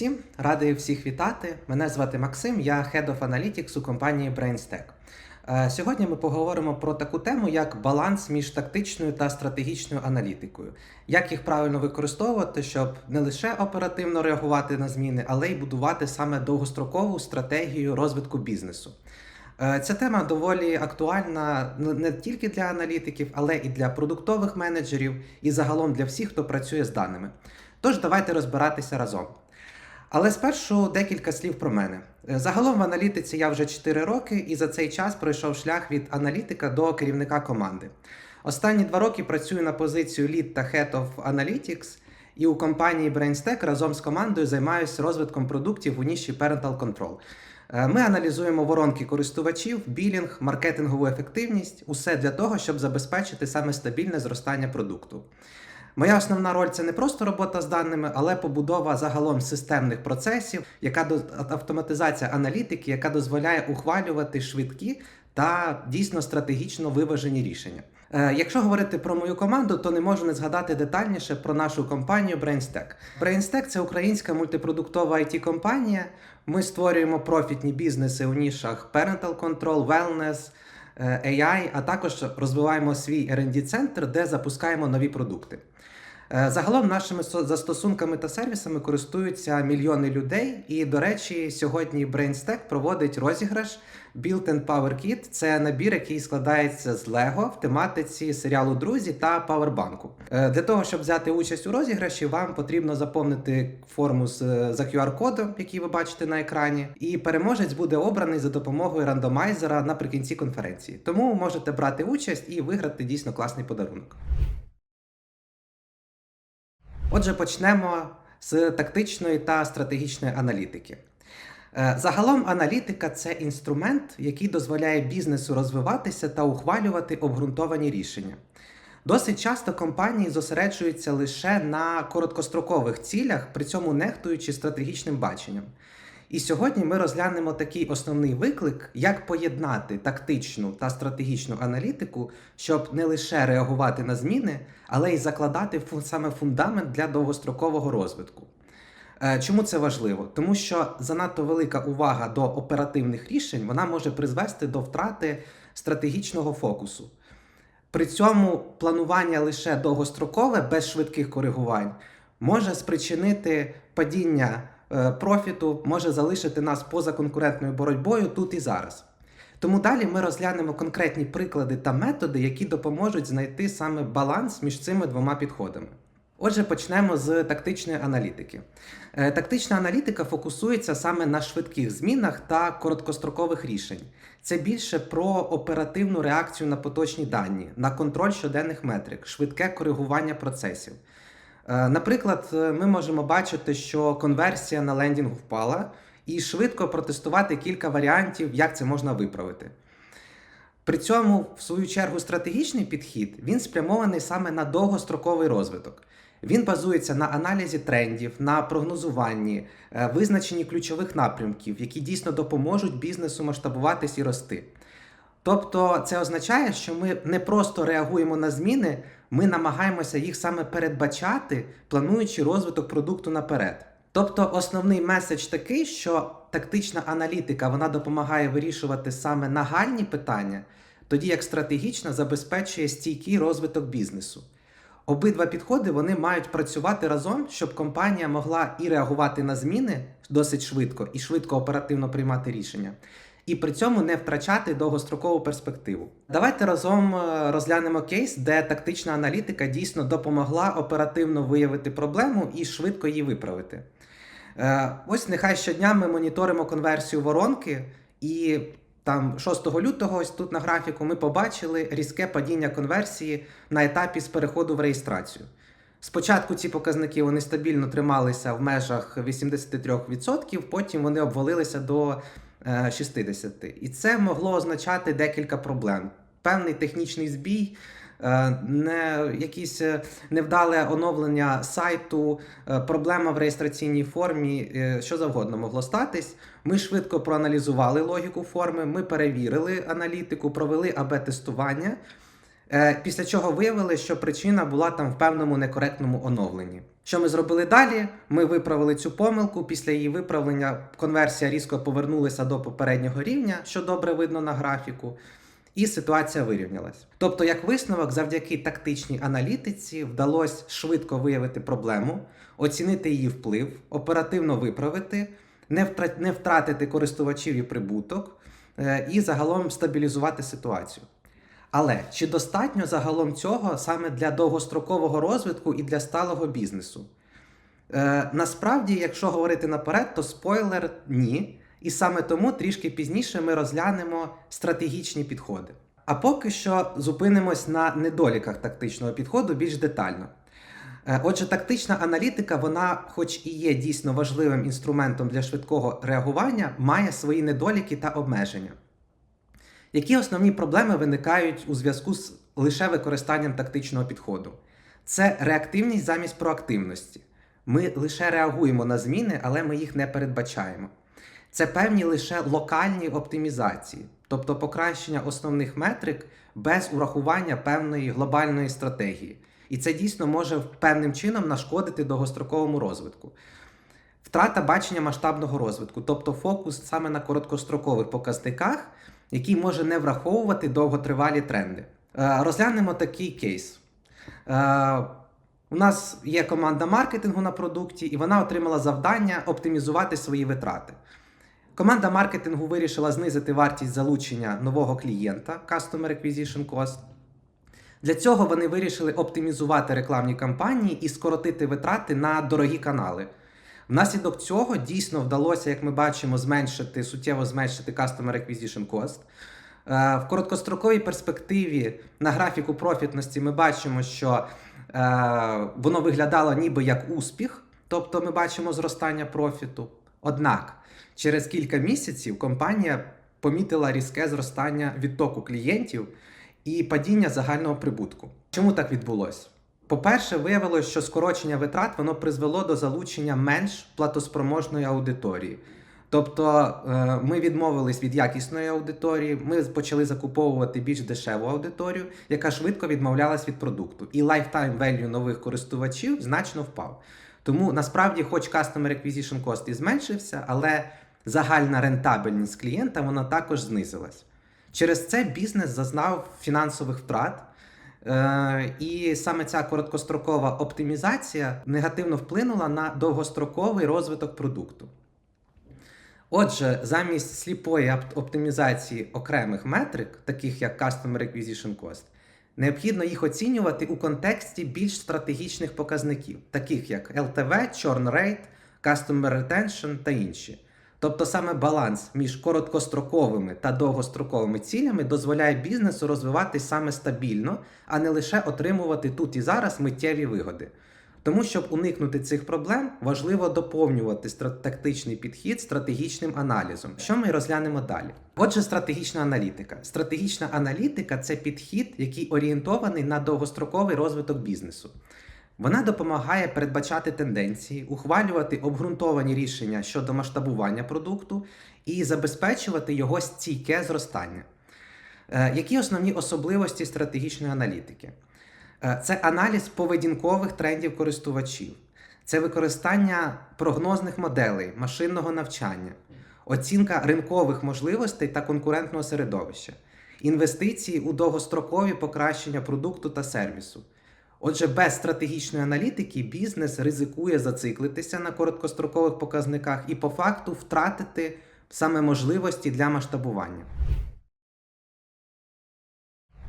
усім! Радий всіх вітати. Мене звати Максим, я Head of Analytics у компанії BrainStack. Е, Сьогодні ми поговоримо про таку тему, як баланс між тактичною та стратегічною аналітикою. Як їх правильно використовувати, щоб не лише оперативно реагувати на зміни, але й будувати саме довгострокову стратегію розвитку бізнесу. Е, Ця тема доволі актуальна не тільки для аналітиків, але і для продуктових менеджерів, і загалом для всіх, хто працює з даними. Тож давайте розбиратися разом. Але спершу декілька слів про мене. Е, Загалом в аналітиці я вже 4 роки, і за цей час пройшов шлях від аналітика до керівника команди. Останні два роки працюю на позицію Lead та Head of Analytics, і у компанії BrainStack разом з командою займаюся розвитком продуктів у ніші Parental Control. Е, Ми аналізуємо воронки користувачів, білінг, маркетингову ефективність усе для того, щоб забезпечити саме стабільне зростання продукту. Моя основна роль це не просто робота з даними, але побудова загалом системних процесів, яка до автоматизація аналітики, яка дозволяє ухвалювати швидкі та дійсно стратегічно виважені рішення. Е, Якщо говорити про мою команду, то не можу не згадати детальніше про нашу компанію BrainStack. BrainStack – це українська мультипродуктова it компанія Ми створюємо профітні бізнеси у нішах Parental Control, Wellness, е, AI, а також розвиваємо свій R&D центр, де запускаємо нові продукти. Е, Загалом нашими застосунками та сервісами користуються мільйони людей. І, до речі, сьогодні BrainStack проводить розіграш Build and Power Kit. Це набір, який складається з Lego в тематиці серіалу Друзі та Павербанку. Е, Для того, щоб взяти участь у розіграші, вам потрібно заповнити форму е, за QR-кодом, який ви бачите на екрані, і переможець буде обраний за допомогою рандомайзера наприкінці конференції. Тому можете брати участь і виграти дійсно класний подарунок. Отже, почнемо з тактичної та стратегічної аналітики. Е, Загалом аналітика це інструмент, який дозволяє бізнесу розвиватися та ухвалювати обґрунтовані рішення. Досить часто компанії зосереджуються лише на короткострокових цілях, при цьому нехтуючи стратегічним баченням. І сьогодні ми розглянемо такий основний виклик, як поєднати тактичну та стратегічну аналітику, щоб не лише реагувати на зміни, але й закладати саме фундамент для довгострокового розвитку. Е, Чому це важливо? Тому що занадто велика увага до оперативних рішень вона може призвести до втрати стратегічного фокусу. При цьому планування лише довгострокове, без швидких коригувань, може спричинити падіння профіту, може залишити нас поза конкурентною боротьбою тут і зараз. Тому далі ми розглянемо конкретні приклади та методи, які допоможуть знайти саме баланс між цими двома підходами. Отже, почнемо з тактичної аналітики. Е, Тактична аналітика фокусується саме на швидких змінах та короткострокових рішень. Це більше про оперативну реакцію на поточні дані, на контроль щоденних метрик, швидке коригування процесів. Е, Наприклад, е, ми можемо бачити, що конверсія на лендінг впала, і швидко протестувати кілька варіантів, як це можна виправити. При цьому, в свою чергу, стратегічний підхід він спрямований саме на довгостроковий розвиток. Він базується на аналізі трендів, на прогнозуванні, е, визначенні ключових напрямків, які дійсно допоможуть бізнесу масштабуватись і рости. Тобто, це означає, що ми не просто реагуємо на зміни, ми намагаємося їх саме передбачати, плануючи розвиток продукту наперед. Тобто, основний меседж такий, що тактична аналітика вона допомагає вирішувати саме нагальні питання, тоді як стратегічна забезпечує стійкий розвиток бізнесу. Обидва підходи вони мають працювати разом, щоб компанія могла і реагувати на зміни досить швидко, і швидко оперативно приймати рішення, і при цьому не втрачати довгострокову перспективу. Давайте разом е, розглянемо кейс, де тактична аналітика дійсно допомогла оперативно виявити проблему і швидко її виправити. Е, Ось нехай щодня ми моніторимо конверсію воронки, і там 6 лютого, ось тут на графіку, ми побачили різке падіння конверсії на етапі з переходу в реєстрацію. Спочатку ці показники вони стабільно трималися в межах 83%, потім вони обвалилися до 60%. І це могло означати декілька проблем: певний технічний збій, е, не якісь е, невдале оновлення сайту, е, проблема в реєстраційній формі, е, що завгодно могло статись. Ми швидко проаналізували логіку форми, ми перевірили аналітику, провели АБ-тестування. Е, Після чого виявили, що причина була там в певному некоректному оновленні. Що ми зробили далі? Ми виправили цю помилку. Після її виправлення конверсія різко повернулася до попереднього рівня, що добре видно на графіку, і ситуація вирівнялась. Тобто, як висновок, завдяки тактичній аналітиці вдалося швидко виявити проблему, оцінити її вплив, оперативно виправити, не втра- не втратити користувачів і прибуток, е, і загалом стабілізувати ситуацію. Але чи достатньо загалом цього саме для довгострокового розвитку і для сталого бізнесу? Е, насправді, якщо говорити наперед, то спойлер ні. І саме тому трішки пізніше ми розглянемо стратегічні підходи. А поки що зупинимось на недоліках тактичного підходу більш детально. Е, Отже, тактична аналітика, вона, хоч і є дійсно важливим інструментом для швидкого реагування, має свої недоліки та обмеження. Які основні проблеми виникають у зв'язку з лише використанням тактичного підходу? Це реактивність замість проактивності. Ми лише реагуємо на зміни, але ми їх не передбачаємо. Це певні лише локальні оптимізації, тобто покращення основних метрик без урахування певної глобальної стратегії. І це дійсно може певним чином нашкодити довгостроковому розвитку. Втрата бачення масштабного розвитку, тобто фокус саме на короткострокових показниках, який може не враховувати довготривалі тренди. Е, Розглянемо такий кейс. Е, У нас є команда маркетингу на продукті, і вона отримала завдання оптимізувати свої витрати. Команда маркетингу вирішила знизити вартість залучення нового клієнта Customer Acquisition Cost. Для цього вони вирішили оптимізувати рекламні кампанії і скоротити витрати на дорогі канали. Внаслідок цього дійсно вдалося, як ми бачимо, зменшити суттєво зменшити Customer Acquisition Cost. Е, В короткостроковій перспективі на графіку профітності ми бачимо, що е, воно виглядало ніби як успіх, тобто ми бачимо зростання профіту. Однак через кілька місяців компанія помітила різке зростання відтоку клієнтів і падіння загального прибутку. Чому так відбулося? По-перше, виявилось, що скорочення витрат воно призвело до залучення менш платоспроможної аудиторії. Тобто е, ми відмовились від якісної аудиторії, ми почали закуповувати більш дешеву аудиторію, яка швидко відмовлялась від продукту. І lifetime value нових користувачів значно впав. Тому насправді, хоч Customer Acquisition Cost і зменшився, але загальна рентабельність клієнта вона також знизилась. Через це бізнес зазнав фінансових втрат. Е, І саме ця короткострокова оптимізація негативно вплинула на довгостроковий розвиток продукту. Отже, замість сліпої оптимізації окремих метрик, таких як Customer Acquisition Cost, необхідно їх оцінювати у контексті більш стратегічних показників, таких як LTV, Churn Rate, Customer Retention та інші. Тобто саме баланс між короткостроковими та довгостроковими цілями дозволяє бізнесу розвиватись саме стабільно, а не лише отримувати тут і зараз миттєві вигоди. Тому, щоб уникнути цих проблем, важливо доповнювати тактичний підхід стратегічним аналізом, що ми розглянемо далі. Отже, стратегічна аналітика. Стратегічна аналітика це підхід, який орієнтований на довгостроковий розвиток бізнесу. Вона допомагає передбачати тенденції, ухвалювати обґрунтовані рішення щодо масштабування продукту і забезпечувати його стійке зростання. Е, Які основні особливості стратегічної аналітики? Е, Це аналіз поведінкових трендів користувачів, це використання прогнозних моделей, машинного навчання, оцінка ринкових можливостей та конкурентного середовища, інвестиції у довгострокові покращення продукту та сервісу. Отже, без стратегічної аналітики бізнес ризикує зациклитися на короткострокових показниках і по факту втратити саме можливості для масштабування.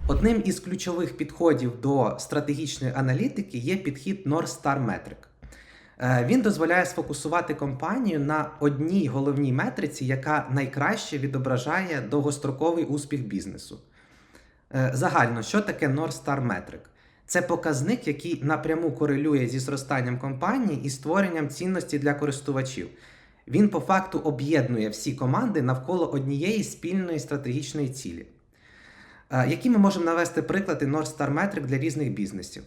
Одним із ключових підходів до стратегічної аналітики є підхід North Star Metric. Е, Він дозволяє сфокусувати компанію на одній головній метриці, яка найкраще відображає довгостроковий успіх бізнесу. Е, Загально, що таке North Star Metric? Це показник, який напряму корелює зі зростанням компанії і створенням цінності для користувачів. Він по факту об'єднує всі команди навколо однієї спільної стратегічної цілі. Е, Які ми можемо навести приклади North Star Metric для різних бізнесів?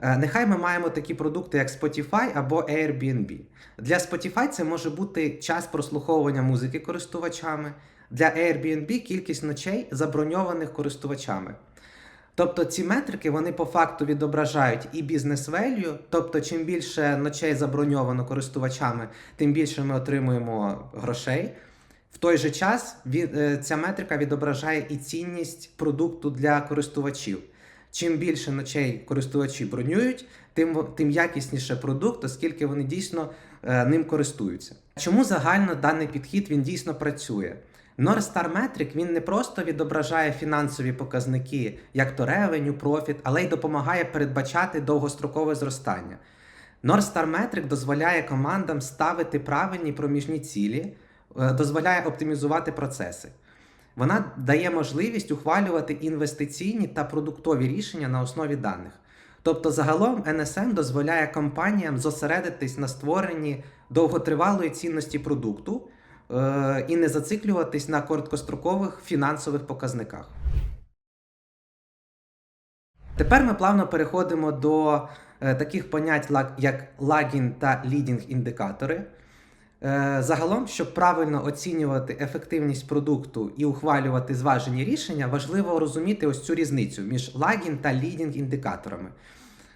Е, Нехай ми маємо такі продукти, як Spotify або Airbnb. Для Spotify це може бути час прослуховування музики користувачами, для Airbnb кількість ночей заброньованих користувачами. Тобто ці метрики вони по факту відображають і бізнес value, тобто чим більше ночей заброньовано користувачами, тим більше ми отримуємо грошей. В той же час е, ця метрика відображає і цінність продукту для користувачів. Чим більше ночей користувачі бронюють, тим, тим якісніше продукт, оскільки вони дійсно е, ним користуються. Чому загально даний підхід він дійсно працює? North Star Metric він не просто відображає фінансові показники, як то revenue, профіт, але й допомагає передбачати довгострокове зростання. North Star Metric дозволяє командам ставити правильні проміжні цілі, е, дозволяє оптимізувати процеси. Вона дає можливість ухвалювати інвестиційні та продуктові рішення на основі даних. Тобто, загалом NSM дозволяє компаніям зосередитись на створенні довготривалої цінності продукту і не зациклюватись на короткострокових фінансових показниках. Тепер ми плавно переходимо до е, таких понять, як лагін та лідінг індикатори. Е, Загалом, щоб правильно оцінювати ефективність продукту і ухвалювати зважені рішення, важливо розуміти ось цю різницю між лагін та лідінг індикаторами.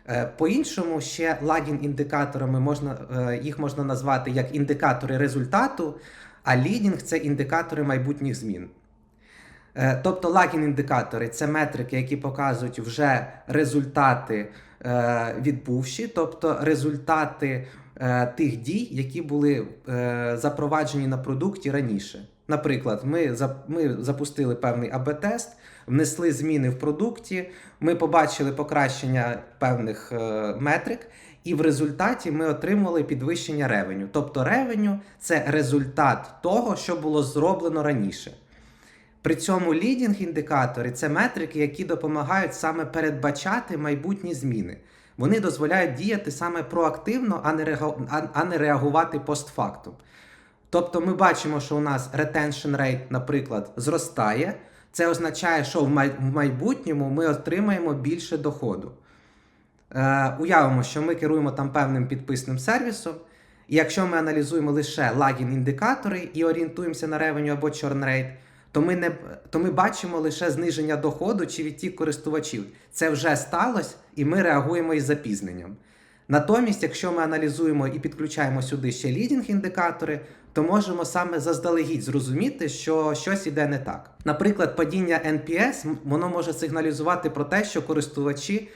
Е, По-іншому, ще лагін індикаторами можна, е, їх можна назвати як індикатори результату, а лідінг це індикатори майбутніх змін. Е, Тобто лагін-індикатори це метрики, які показують вже результати е, відбувші, тобто результати е, тих дій, які були запроваджені на продукті раніше. Наприклад, ми, ми запустили певний АБ-тест, внесли зміни в продукті, ми побачили покращення певних метрик, і в результаті ми отримали підвищення ревеню. Тобто ревеню це результат того, що було зроблено раніше. При цьому лідінг-індикатори це метрики, які допомагають саме передбачати майбутні зміни. Вони дозволяють діяти саме проактивно, а не, реагувати постфактум. Тобто ми бачимо, що у нас retention rate, наприклад, зростає. Це означає, що в майбутньому ми отримаємо більше доходу. Е, уявимо, що ми керуємо там певним підписним сервісом, і якщо ми аналізуємо лише лагін-індикатори і орієнтуємося на ревеню або churn rate, то ми, не, то ми бачимо лише зниження доходу чи відтік користувачів. Це вже сталося, і ми реагуємо із запізненням. Натомість, якщо ми аналізуємо і підключаємо сюди ще лідінг-індикатори, то можемо саме заздалегідь зрозуміти, що щось іде не так. Наприклад, падіння NPS воно може сигналізувати про те, що користувачі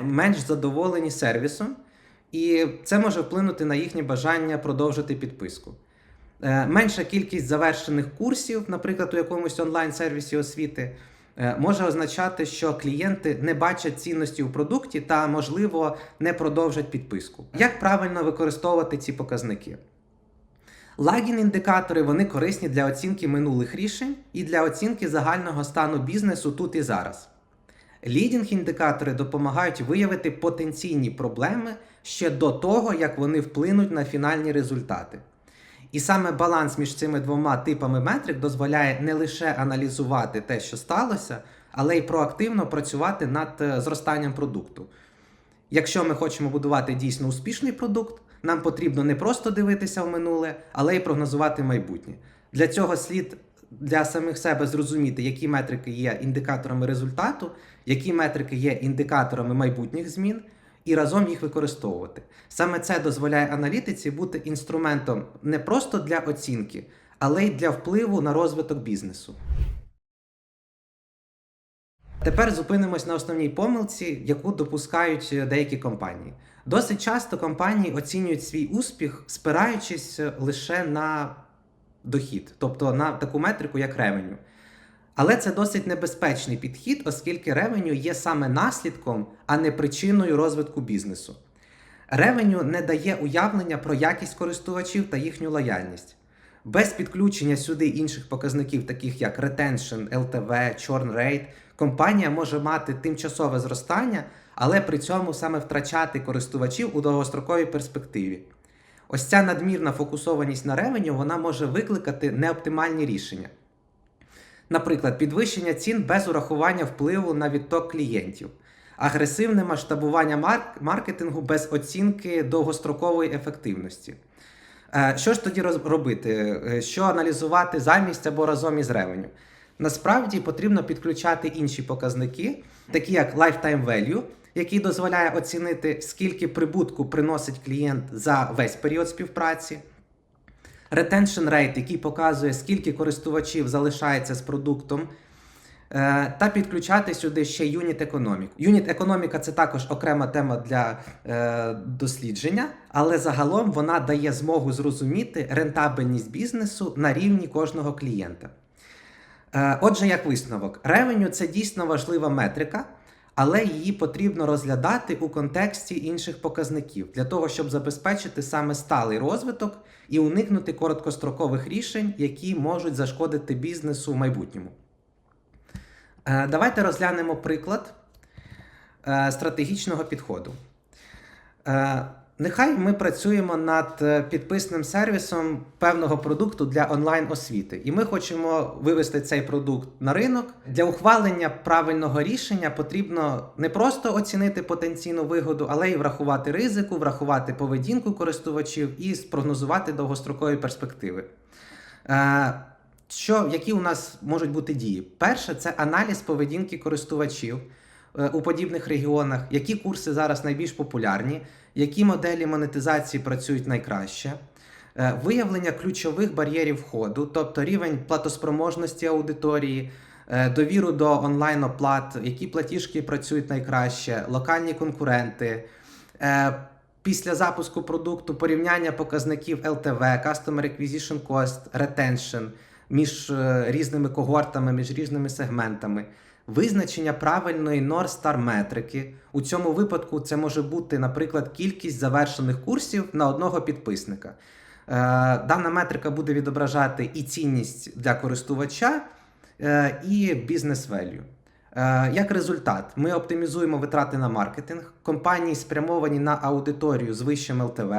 менш задоволені сервісом, і це може вплинути на їхнє бажання продовжити підписку. Е, Менша кількість завершених курсів, наприклад, у якомусь онлайн-сервісі освіти, е, може означати, що клієнти не бачать цінності у продукті та, можливо, не продовжать підписку. Як правильно використовувати ці показники? Лагін-індикатори вони корисні для оцінки минулих рішень і для оцінки загального стану бізнесу тут і зараз. Лідінг-індикатори допомагають виявити потенційні проблеми ще до того, як вони вплинуть на фінальні результати. І саме баланс між цими двома типами метрик дозволяє не лише аналізувати те, що сталося, але й проактивно працювати над е, зростанням продукту. Якщо ми хочемо будувати дійсно успішний продукт, нам потрібно не просто дивитися в минуле, але й прогнозувати майбутнє. Для цього слід для самих себе зрозуміти, які метрики є індикаторами результату, які метрики є індикаторами майбутніх змін, і разом їх використовувати. Саме це дозволяє аналітиці бути інструментом не просто для оцінки, але й для впливу на розвиток бізнесу. Тепер зупинимось на основній помилці, яку допускають е, деякі компанії. Досить часто компанії оцінюють свій успіх, спираючись е, лише на дохід, тобто на таку метрику, як ревеню. Але це досить небезпечний підхід, оскільки ревеню є саме наслідком, а не причиною розвитку бізнесу. Ревеню не дає уявлення про якість користувачів та їхню лояльність. Без підключення сюди інших показників, таких як retention, LTV, churn rate, компанія може мати тимчасове зростання, але при цьому саме втрачати користувачів у довгостроковій перспективі. Ось ця надмірна фокусованість на ревеню вона може викликати неоптимальні рішення. Наприклад, підвищення цін без урахування впливу на відток клієнтів, агресивне масштабування марк- маркетингу без оцінки довгострокової ефективності. Е, Що ж тоді робити? Е, Що аналізувати замість або разом із ревеню? Насправді потрібно підключати інші показники, такі як lifetime value, який дозволяє оцінити, скільки прибутку приносить клієнт за весь період співпраці. Retention rate, який показує, скільки користувачів залишається з продуктом, е, та підключати сюди ще юніт економіку. Юніт економіка це також окрема тема для е, дослідження, але загалом вона дає змогу зрозуміти рентабельність бізнесу на рівні кожного клієнта. Е, Отже, як висновок, ревеню це дійсно важлива метрика, але її потрібно розглядати у контексті інших показників для того, щоб забезпечити саме сталий розвиток і уникнути короткострокових рішень, які можуть зашкодити бізнесу в майбутньому. Е, Давайте розглянемо приклад е, стратегічного підходу. Нехай ми працюємо над е, підписним сервісом певного продукту для онлайн-освіти, і ми хочемо вивести цей продукт на ринок. Для ухвалення правильного рішення потрібно не просто оцінити потенційну вигоду, але й врахувати ризику, врахувати поведінку користувачів і спрогнозувати довгострокові перспективи. Е, Що, які у нас можуть бути дії? Перше, це аналіз поведінки користувачів е, у подібних регіонах, які курси зараз найбільш популярні, які моделі монетизації працюють найкраще, е, виявлення ключових бар'єрів входу, тобто рівень платоспроможності аудиторії, е, довіру до онлайн-оплат, які платіжки працюють найкраще, локальні конкуренти. е, Після запуску продукту порівняння показників LTV, Customer Acquisition Cost, Retention між різними когортами, між різними сегментами, визначення правильної North Star метрики. У цьому випадку це може бути, наприклад, кількість завершених курсів на одного підписника. Е, Дана метрика буде відображати і цінність для користувача, е, і бізнес value. Е, Як результат, ми оптимізуємо витрати на маркетинг, компанії спрямовані на аудиторію з вищим ЛТВ,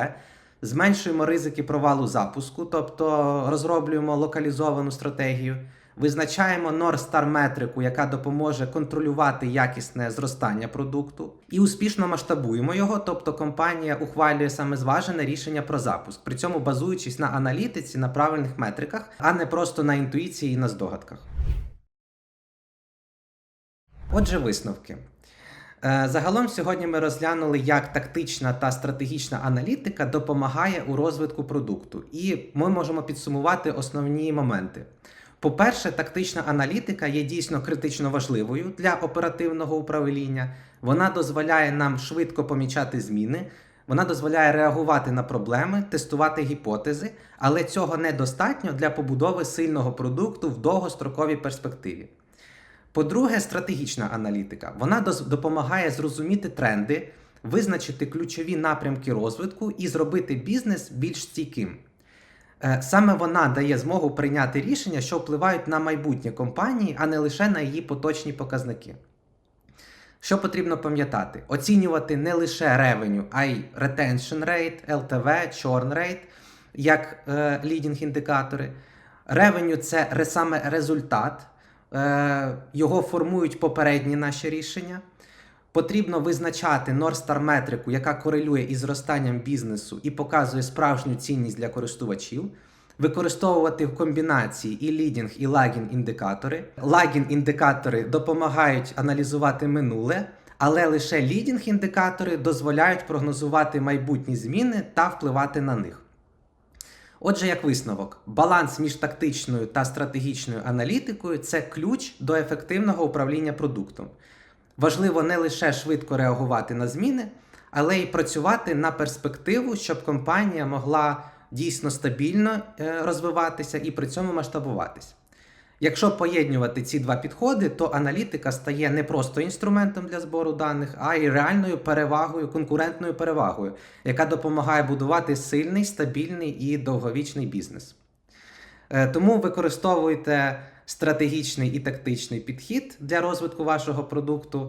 зменшуємо ризики провалу запуску, тобто розроблюємо локалізовану стратегію, визначаємо North Star метрику, яка допоможе контролювати якісне зростання продукту, і успішно масштабуємо його, тобто компанія ухвалює саме зважене рішення про запуск, при цьому базуючись на аналітиці, на правильних метриках, а не просто на інтуїції і на здогадках. Отже, висновки. Е, Загалом сьогодні ми розглянули, як тактична та стратегічна аналітика допомагає у розвитку продукту, і ми можемо підсумувати основні моменти. По-перше, тактична аналітика є дійсно критично важливою для оперативного управління. Вона дозволяє нам швидко помічати зміни, вона дозволяє реагувати на проблеми, тестувати гіпотези, але цього недостатньо для побудови сильного продукту в довгостроковій перспективі. По-друге, стратегічна аналітика. Вона допомагає зрозуміти тренди, визначити ключові напрямки розвитку і зробити бізнес більш стійким. Е, Саме вона дає змогу прийняти рішення, що впливають на майбутнє компанії, а не лише на її поточні показники. Що потрібно пам'ятати? Оцінювати не лише revenue, а й retention rate, LTV, churn rate, як е, leading індикатори. Revenue – це саме результат, е, його формують попередні наші рішення. Потрібно визначати Star метрику, яка корелює із зростанням бізнесу і показує справжню цінність для користувачів. Використовувати в комбінації і лідінг, і лагін індикатори. Лагін індикатори допомагають аналізувати минуле, але лише лідінг індикатори дозволяють прогнозувати майбутні зміни та впливати на них. Отже, як висновок, баланс між тактичною та стратегічною аналітикою це ключ до ефективного управління продуктом. Важливо не лише швидко реагувати на зміни, але й працювати на перспективу, щоб компанія могла дійсно стабільно е, розвиватися і при цьому масштабуватись. Якщо поєднувати ці два підходи, то аналітика стає не просто інструментом для збору даних, а й реальною перевагою, конкурентною перевагою, яка допомагає будувати сильний, стабільний і довговічний бізнес. Е, Тому використовуйте стратегічний і тактичний підхід для розвитку вашого продукту.